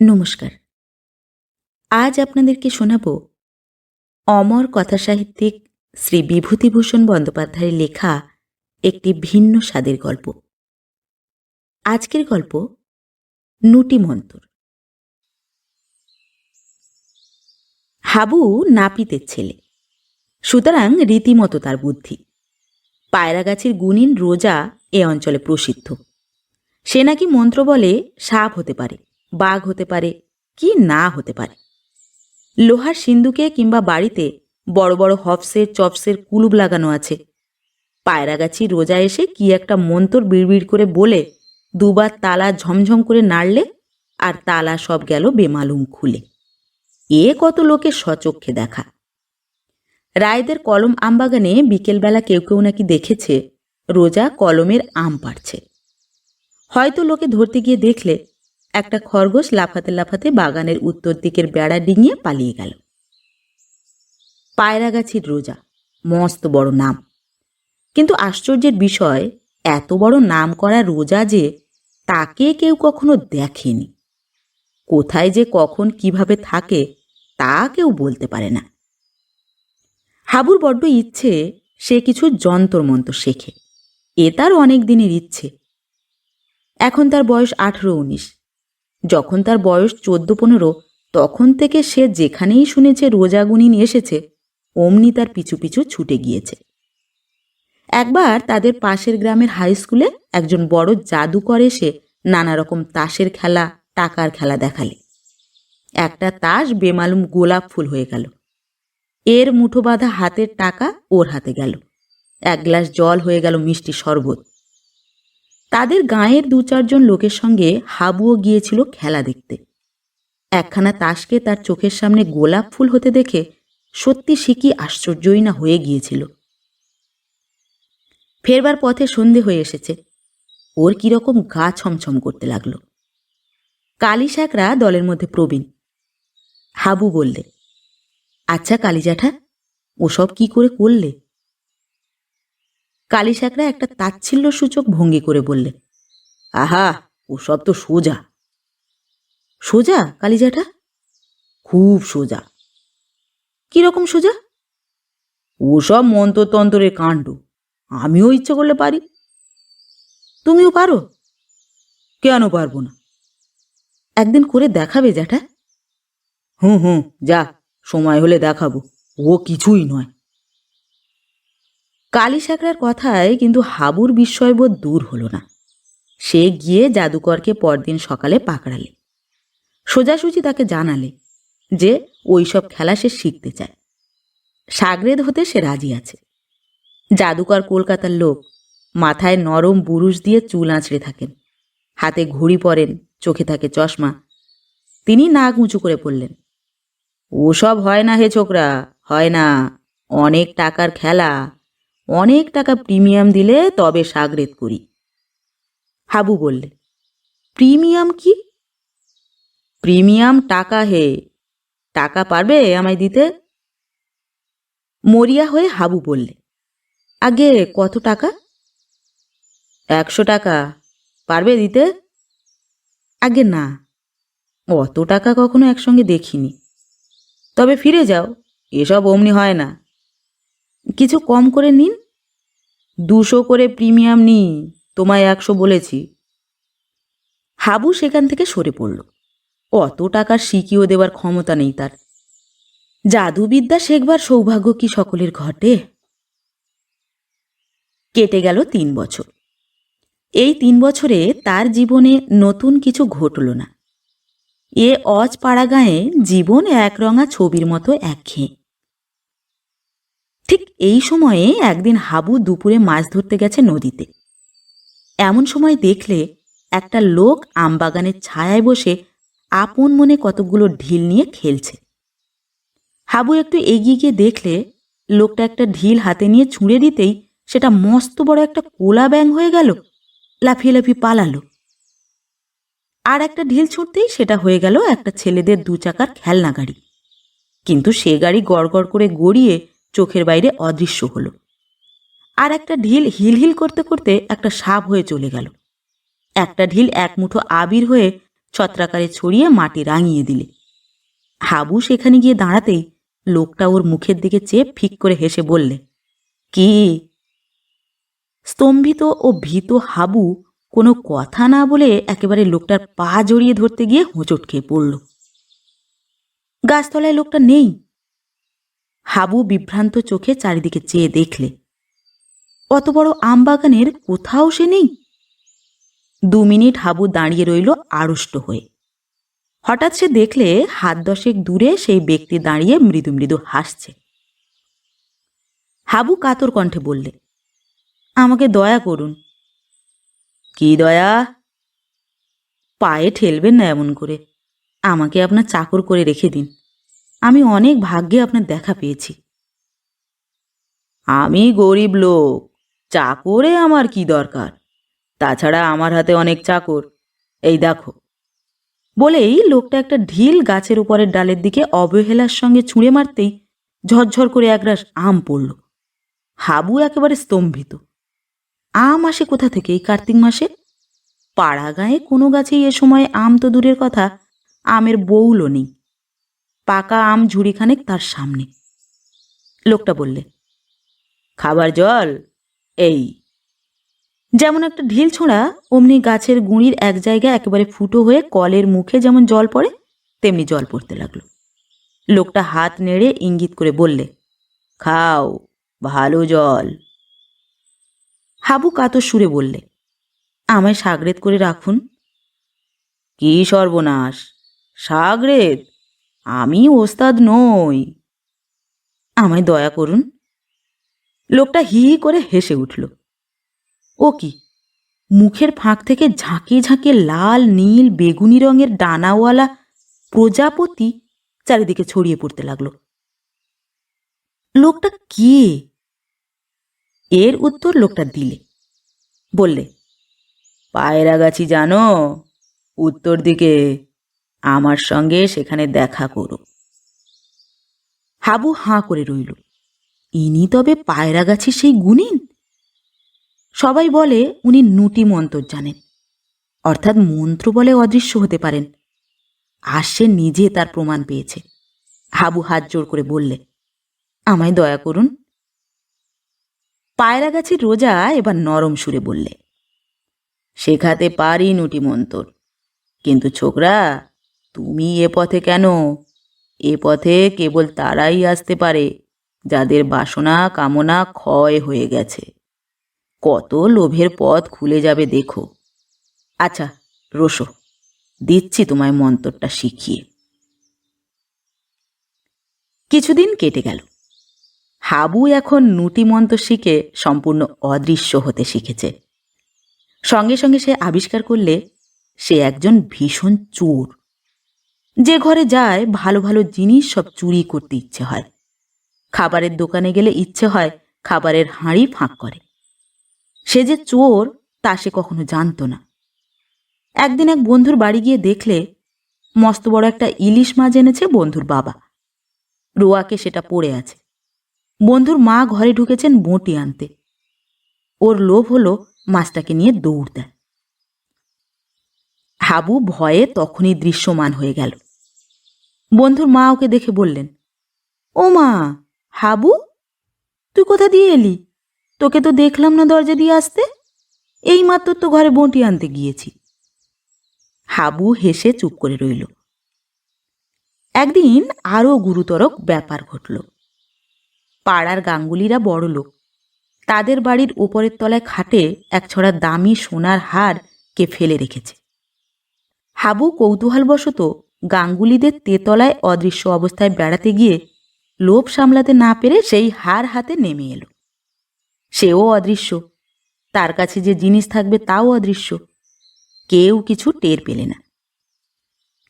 নমস্কার। আজ আপনাদেরকে শোনাব অমর কথাসাহিত্যিক শ্রী বিভূতিভূষণ বন্দ্যোপাধ্যায়ের লেখা একটি ভিন্ন স্বাদের গল্প। আজকের গল্প নুটি মন্তর। হাবু নাপিতের ছেলে। সুতরাং রীতিমতো তার বুদ্ধি। পায়রাগাছির গুণিন রোজা এ অঞ্চলে প্রসিদ্ধ। সে নাকি মন্ত্র বলে সাপ হতে পারে। বাঘ হতে পারে কি না হতে পারে। লোহার সিন্দুকে কিংবা বাড়িতে বড় বড় হফসের চপসের কুলুপ লাগানো আছে। পায়রাগাছি রোজা এসে কি একটা মন্তর বিড়বিড় করে বলে, দুবার তালা ঝমঝম করে নাড়লে আর তালা সব গেল বেমালুম খুলে। এ কত লোকে সচক্ষে দেখা। রায়দের কলম আমবাগানে বিকেলবেলা কেউ কেউ নাকি দেখেছে, রোজা কলমের আম পাড়ছে। হয়তো লোকে ধরতে গিয়ে দেখলে একটা খরগোশ লাফাতে লাফাতে বাগানের উত্তর দিকের বেড়া ডিঙিয়ে পালিয়ে গেল। পায়রাগাছির রোজা, মস্ত বড় নাম। কিন্তু আশ্চর্যের বিষয়, এত বড় নাম করা রোজা যে তাকে কেউ কখনো দেখেনি। কোথায় যে কখন কীভাবে থাকে তা কেউ বলতে পারে না। হাবুর বড্ড ইচ্ছে সে কিছু যন্তর মন্ত্র শেখে। এ তার অনেক দিনের ইচ্ছে। এখন তার বয়স আঠেরো, উনিশ। যখন তার বয়স চোদ্দ পনেরো তখন থেকে সে যেখানেই শুনেছে রোজাগুনিন এসেছে, অমনি তার পিছু পিছু ছুটে গিয়েছে। একবার তাদের পাশের গ্রামের হাই স্কুলে একজন বড় জাদুকর এসে নানা রকম তাসের খেলা, টাকার খেলা দেখালে। একটা তাস বেমালুম গোলাপ ফুল হয়ে গেল। এর মুঠো বাঁধা হাতের টাকা ওর হাতে গেল। এক গ্লাস জল হয়ে গেল মিষ্টি শরবত। তাদের গাঁয়ের দু চারজন লোকের সঙ্গে হাবুও গিয়েছিল খেলা দেখতে। একখানা তাসকে তার চোখের সামনে গোলাপ ফুল হতে দেখে সত্যি সে কি আশ্চর্যই না হয়ে গিয়েছিল। ফেরবার পথে সন্ধে হয়ে এসেছে। ওর কীরকম গা ছমছম করতে লাগল। কালী শাকরা দলের মধ্যে প্রবীণ। হাবু বললে আচ্ছা কালী জ্যাঠা ওসব কি করে করলে? কালী শাকরা একটা তাচ্ছিল্য সূচক ভঙ্গি করে বললে, আহা, ওসব তো সোজা। সোজা কালী জ্যাঠা খুব সোজা। কীরকম সোজা? ওসব মন্ত্রতন্ত্রের কাণ্ড। আমিও ইচ্ছে করলে পারি। তুমিও পারো? কেন পারব না? একদিন করে দেখাবে জ্যাঠা। হুম হুম যা, সময় হলে দেখাবো। ও কিছুই নয়। কালী সাকরার কথায় কিন্তু হাবুর বিস্ময়বোধ দূর হলো না। সে গিয়ে জাদুকরকে পরদিন সকালে পাকড়ালে। সোজাসুজি তাকে জানালে যে ওইসব খেলা সে শিখতে চায়। সাগরেদ হতে সে রাজি আছে। জাদুকর কলকাতার লোক মাথায় নরম বুরুশ দিয়ে চুল আঁচড়ে থাকেন। হাতে ঘুড়ি পরেন, চোখে থাকে চশমা। তিনি নাক উঁচু করে পড়লেন ওসব হয় না হে ছোকরা, হয় না। অনেক টাকার খেলা অনেক টাকা প্রিমিয়াম দিলে তবে সাগরেত করি। হাবু বললে, প্রিমিয়াম কি? প্রিমিয়াম টাকা হে, টাকা পারবে আমায় দিতে? মরিয়া হয়ে হাবু বললে, আগে কত টাকা? একশো টাকা, পারবে দিতে? আগে না, অত টাকা কখনো একসঙ্গে দেখিনি। তবে ফিরে যাও, এসব অমনি হয় না। কিছু কম করে নিন। দুশো করে প্রিমিয়াম নি তোমায় একশো বলেছি। হাবু সেখান থেকে সরে পড়ল। অত টাকার শিখিও দেওয়ার ক্ষমতা নেই তার। জাদুবিদ্যা শেখবার সৌভাগ্য কি সকলের ঘটে? কেটে গেল তিন বছর। এই তিন বছরে তার জীবনে নতুন কিছু ঘটল না। এ অজ পাড়া গাঁয়ে জীবন একরঙা ছবির মতো একঘেয়ে। ঠিক এই সময়ে একদিন হাবু দুপুরে মাছ ধরতে গেছে নদীতে। এমন সময় দেখলে একটা লোক আমবাগানের ছায়ায় বসে আপন মনে কতগুলো ঢিল নিয়ে খেলছে। হাবু একটু এগিয়ে গিয়ে দেখলে লোকটা একটা ঢিল হাতে নিয়ে ছুঁড়ে দিতেই সেটা মস্ত বড় একটা কোলা ব্যাং হয়ে গেল, লাফিয়ে লাফিয়ে পালালো। আর একটা ঢিল ছুটতেই সেটা হয়ে গেল একটা ছেলেদের দু চাকার খেলনা গাড়ি। কিন্তু সে গাড়ি গড় করে গড়িয়ে চোখের বাইরে অদৃশ্য হলো। আর একটা ঢিল হিল হিল করতে করতে একটা সাপ হয়ে চলে গেল। একটা ঢিল এক মুঠো আবির হয়ে ছত্রাকারে ছড়িয়ে মাটি রাঙিয়ে দিলে। হাবু সেখানে গিয়ে দাঁড়াতেই লোকটা ওর মুখের দিকে চেয়ে ফিক করে হেসে বললে, কি? স্তম্ভিত ও ভীত হাবু কোনো কথা না বলে একেবারে লোকটার পা জড়িয়ে ধরতে গিয়ে হোঁচট খেয়ে পড়ল। গাছতলায় লোকটা নেই হাবু বিভ্রান্ত চোখে চারিদিকে চেয়ে দেখলে, অত বড় আম বাগানের কোথাও সে নেই? দু মিনিট হাবু দাঁড়িয়ে রইল আড়ষ্ট হয়ে। হঠাৎ সে দেখলে হাত দশেক দূরে সেই ব্যক্তি দাঁড়িয়ে মৃদু মৃদু হাসছে। হাবু কাতর কণ্ঠে বললে, আমাকে দয়া করুন। কি দয়া? পায়ে ঠেলবেন না এমন করে। আমাকে আপনার চাকর করে রেখে দিন। আমি অনেক ভাগ্যে আপনার দেখা পেয়েছি। আমি গরিব লোক, চাকরে আমার কি দরকার? তাছাড়া আমার হাতে অনেক চাকর। এই দেখো। বলেই লোকটা একটা ঢিল গাছের উপরের ডালের দিকে অবহেলার সঙ্গে ছুঁড়ে মারতেই ঝরঝর করে একরাশ আম পড়ল। হাবু একেবারে স্তম্ভিত। আম আসে কোথা থেকে এই কার্তিক মাসে? পাড়া গায়ে কোনো গাছেই এ সময় আম তো দূরের কথা, আমের বউলও নেই। পাকা আম ঝুড়িখানেক তার সামনে। লোকটা বললে, খাবার জল? এই। যেমন একটা ঢিল ছোঁড়া, অমনি গাছের গুঁড়ির এক জায়গায় একেবারে ফুটো হয়ে কলের মুখে যেমন জল পড়ে, তেমনি জল পড়তে লাগল। লোকটা হাত নেড়ে ইঙ্গিত করে বললে, খাও, ভালো জল। হাবু কাতর সুরে বললে, আমায় সাগরেদ করে রাখুন। কি সর্বনাশ? সাগরেদ আমি ওস্তাদ নই। আমায় দয়া করুন। লোকটা হি হি করে হেসে উঠল। ও কি? মুখের ফাঁক থেকে ঝাঁকে ঝাঁকে লাল, নীল, বেগুনি রঙের ডানাওয়ালা প্রজাপতি চারিদিকে ছড়িয়ে পড়তে লাগল। লোকটা কে? এর উত্তর লোকটা দিলে। বললে পায়রা গাছি জানো? উত্তর দিকে আমার সঙ্গে সেখানে দেখা করো। হাবু হাঁ করে রইল। ইনি তবে পায়রা পায়রাগাছি সেই গুণিন? সবাই বলে উনি নুটি মন্তর জানেন। অর্থাৎ মন্ত্র বলে অদৃশ্য হতে পারেন। আর সে নিজে তার প্রমাণ পেয়েছে। হাবু হাত জোর করে বললে, আমায় দয়া করুন। পায়রা পায়রাগাছির রোজা এবার নরম সুরে বললে, শেখাতে পারি নুটি মন্তর কিন্তু ছোকরা তুমি এ পথে কেন? এ পথে কেবল তারাই আসতে পারে, যাদের বাসনা কামনা ক্ষয় হয়ে গেছে। কত লোভের পথ খুলে যাবে দেখো। আচ্ছা রোসো, দিচ্ছি তোমায় মন্তরটা শিখিয়ে। কিছুদিন কেটে গেল। হাবু এখন নুটি মন্ত্র শিখে সম্পূর্ণ অদৃশ্য হতে শিখেছে। সঙ্গে সঙ্গে সে আবিষ্কার করলে সে একজন ভীষণ চোর। যে ঘরে যায়, ভালো ভালো জিনিস সব চুরি করতে ইচ্ছে হয়। খাবারের দোকানে গেলে ইচ্ছে হয় খাবারের হাঁড়ি ফাঁক করে। সে যে চোর, তা সে কখনো জানতো না। একদিন এক বন্ধুর বাড়ি গিয়ে দেখলে, মস্ত বড় একটা ইলিশ মাছ এনেছে বন্ধুর বাবা। রোয়াকে সেটা পড়ে আছে। বন্ধুর মা ঘরে ঢুকেছেন বঁটি আনতে। ওর লোভ হলো মাছটাকে নিয়ে দৌড় দেয়। হাবু ভয়ে তখনই দৃশ্যমান হয়ে গেল। বন্ধুর মা ওকে দেখে বললেন, ও মা, হাবু, তুই কোথা দিয়ে এলি? তোকে তো দেখলাম না দরজা দিয়ে আসতে। এই মাত্র তো ঘরে বঁটি আনতে গিয়েছি। হাবু হেসে চুপ করে রইল। একদিন আরও গুরুতর ব্যাপার ঘটল। পাড়ার গাঙ্গুলিরা বড় লোক। তাদের বাড়ির উপরের তলায় খাটে এক ছড়া দামি সোনার হার কে ফেলে রেখেছে। হাবু কৌতূহলবশত গাঙ্গুলিদের তেতলায় অদৃশ্য অবস্থায় বেড়াতে গিয়ে লোভ সামলাতে না পেরে সেই হার হাতে নেমে এলো। সেও অদৃশ্য। তার কাছে যে জিনিস থাকবে তাও অদৃশ্য। কেউ কিছু টের পেলে না।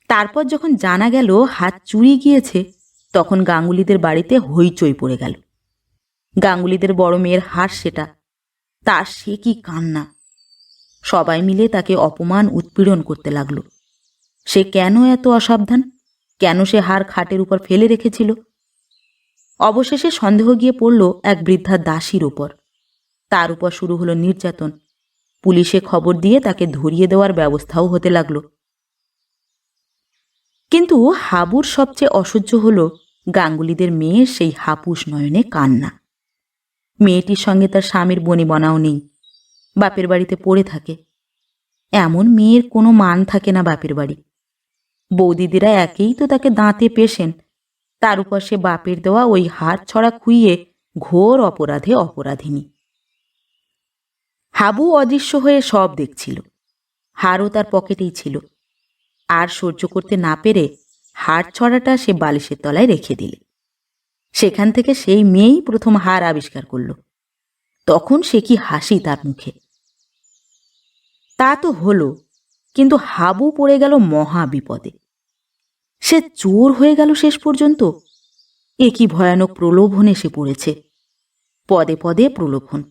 তারপর যখন জানা গেল হাত চুরি গিয়েছে, তখন গাঙ্গুলিদের বাড়িতে হইচই পড়ে গেল। গাঙ্গুলিদের বড় মেয়ের হার সেটা। তার সে কি কান্না। সবাই মিলে তাকে অপমান, উৎপীড়ন করতে লাগল। সে কেন এত অসাবধান? কেন সে হার খাটের উপর ফেলে রেখেছিল? অবশেষে সন্দেহ গিয়ে পড়ল এক বৃদ্ধা দাসীর উপর। তার উপর শুরু হলো নির্যাতন। পুলিশে খবর দিয়ে তাকে ধরিয়ে দেওয়ার ব্যবস্থাও হতে লাগল। কিন্তু হাবুর সবচেয়ে অসহ্য হল গাঙ্গুলিদের মেয়ের সেই হাপুস নয়নে কান্না। মেয়েটির সঙ্গে তার স্বামীর বনিবনাও নেই, বাপের বাড়িতে পড়ে থাকে। এমন মেয়ের কোনো মান থাকে না বাপের বাড়ি। বৌদিদিরা একেই তো তাকে দাঁতে পেশেন। তার উপর সে বাপের দেওয়া ওই হাত ছড়া খুইয়ে ঘোর অপরাধে অপরাধিনী। হাবু অদৃশ্য হয়ে সব দেখছিল। হারও তার পকেটেই ছিল। আর সহ্য করতে না পেরে হাড় ছড়াটা সে বালিশের তলায় রেখে দিলে। সেখান থেকে সেই মেয়েই প্রথম হার আবিষ্কার করল। তখন সে কি হাসি তার মুখে। তা তো হলো কিন্তু হাবু পড়ে গেল মহা বিপদে। সে চোর হয়ে গেল শেষ পর্যন্ত। এ কি ভয়ানক প্রলোভনে সে পড়েছে। পদে পদে প্রলোভন,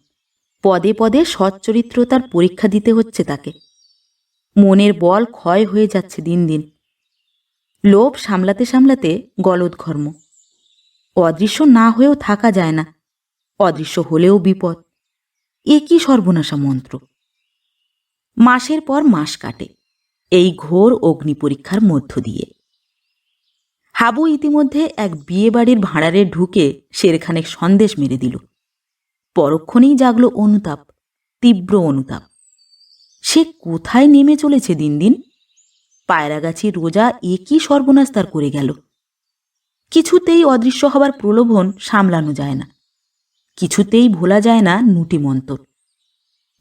পদে পদে সচ্চরিত্রতার পরীক্ষা দিতে হচ্ছে তাকে। মনের বল ক্ষয় হয়ে যাচ্ছে দিন দিন। লোভ সামলাতে সামলাতে গলদঘর্ম অদৃশ্য না হয়েও থাকা যায় না। অদৃশ্য হলেও বিপদ। এ কি সর্বনাশা মন্ত্র? মাসের পর মাস কাটে। এই ঘোর অগ্নি পরীক্ষার মধ্য দিয়ে। হাবু ইতিমধ্যে এক বিয়ে বাড়ির ভাঁড়ারে ঢুকে সেরখানেক সন্দেশ মেরে দিল। পরক্ষণেই জাগল অনুতাপ, তীব্র অনুতাপ। সে কোথায় নেমে চলেছে দিন দিন? পায়রাগাছি রোজা একই সর্বনাশ তার করে গেল? কিছুতেই অদৃশ্য হবার প্রলোভন সামলানো যায় না। কিছুতেই ভোলা যায় না নুটিমন্তর।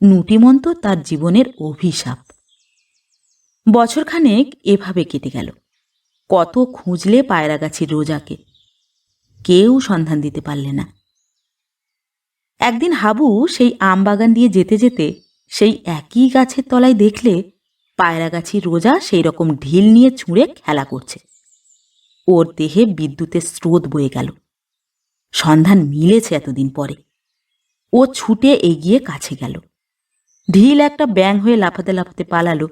নুটিমন্ত তার জীবনের অভিশাপ। বছরখানেক এভাবে কেটে গেল। কত খুঁজলে পায়রা পায়রাগাছির রোজাকে। কেউ সন্ধান দিতে পারলে না। একদিন হাবু সেই আম বাগান দিয়ে যেতে যেতে সেই একই গাছের তলায় দেখলে পায়রাগাছি রোজা সেই রকম ঢিল নিয়ে ছুঁড়ে খেলা করছে। ওর দেহে বিদ্যুতের স্রোত বয়ে গেল। সন্ধান মিলেছে এতদিন পরে। ও ছুটে এগিয়ে কাছে গেল। ঢিল একটা ব্যাং হয়ে লাফাতে লাফাতে পালালো।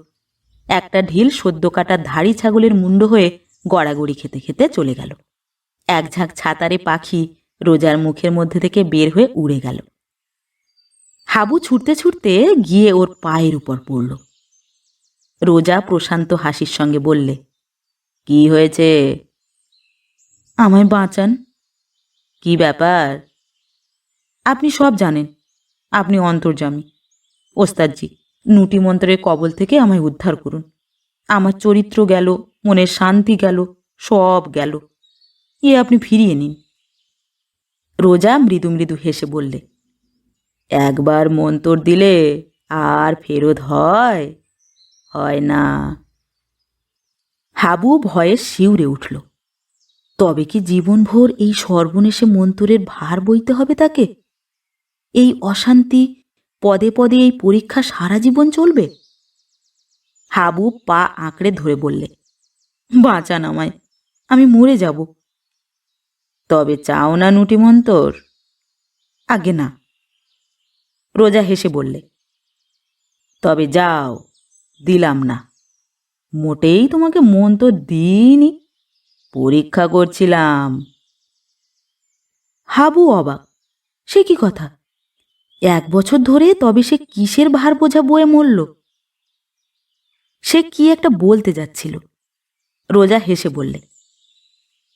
একটা ঢিল সদ্য কাটা ধাড়ি ছাগলের মুন্ড হয়ে গড়াগড়ি খেতে খেতে চলে গেল। এক ঝাঁক ছাতারে পাখি রোজার মুখের মধ্যে থেকে বের হয়ে উড়ে গেল। হাবু ছুটতে ছুটতে গিয়ে ওর পায়ের উপর পড়ল। রোজা প্রশান্ত হাসির সঙ্গে বললে, কি হয়েছে? আমায় বাঁচান। কি ব্যাপার? আপনি সব জানেন। আপনি অন্তর্জামী ওস্তাদজি নুটি মন্ত্রের কবল থেকে আমায় উদ্ধার করুন। আমার চরিত্র গেল, মনের শান্তি গেল, সব গেল। এ আপনি ফিরিয়ে নিন। রোজা মৃদু মৃদু হেসে বললে, একবার মন্তর দিলে আর ফেরত হয় হয় না। হাবু ভয়ে শিউরে উঠল, তবে কি জীবনভর এই সর্বনেশে মন্তরের ভার বইতে হবে তাকে? এই অশান্তি পদে পদে এই পরীক্ষা সারা জীবন চলবে? হাবু পা আঁকড়ে ধরে বললে বাঁচান আমায়, আমি মরে যাব। তবে চাও না নুটি মন্তর? আগে না। রোজা হেসে বললে, তবে যাও, দিলাম না। মোটেই তোমাকে মন তো দিইনি, পরীক্ষা করছিলাম। হাবু অবাক, সে কি কথা? এক বছর ধরে তবে সে কিসের ভার বোঝা বয়ে মরল? সে কি একটা বলতে যাচ্ছিল? রোজা হেসে বললে,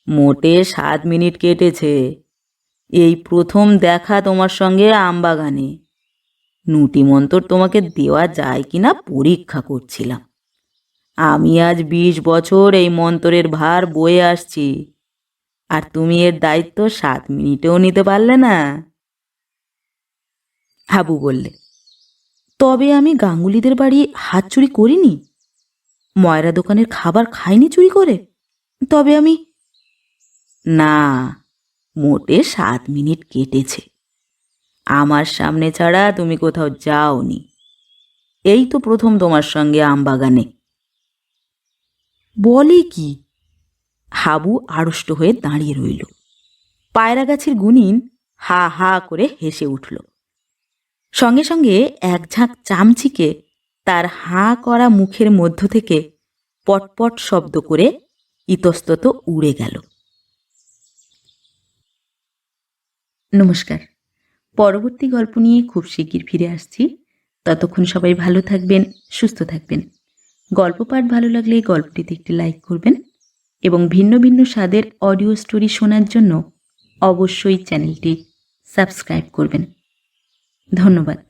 মোটে সাত মিনিট কেটেছে। এই প্রথম দেখা তোমার সঙ্গে আমবাগানে। নুটি মন্তর তোমাকে দেওয়া যায় কিনা পরীক্ষা করছিলাম। আমি আজ বিশ বছর এই মন্তরের ভার বয়ে আসছি। আর তুমি এর দায়িত্ব সাত মিনিটেও নিতে পারলে না। হাবু বললে, তবে আমি গাঙ্গুলিদের বাড়ি হাত চুরি করিনি? ময়রা দোকানের খাবার খাইনি চুরি করে? তবে আমি না, মোটে সাত মিনিট কেটেছে। আমার সামনে ছাড়া তুমি কোথাও যাওনি। এই তো প্রথম তোমার সঙ্গে আমবাগানে বলে কি? হাবু আড়ষ্ট হয়ে দাঁড়িয়ে রইল। পায়রা গাছের গুনিন হা হা করে হেসে উঠল। সঙ্গে সঙ্গে এক ঝাঁক চামচিকে তার হাঁ করা মুখের মধ্য থেকে পটপট শব্দ করে ইতস্তত উড়ে গেল। নমস্কার। পরবর্তী গল্প নিয়ে খুব শিগগির ফিরে আসছি। ততক্ষণ সবাই ভালো থাকবেন, সুস্থ থাকবেন। গল্প পাঠ ভালো লাগলে গল্পটিতে একটি লাইক করবেন এবং ভিন্ন ভিন্ন স্বাদের অডিও স্টোরি শোনার জন্য অবশ্যই চ্যানেলটি সাবস্ক্রাইব করবেন। ধন্যবাদ।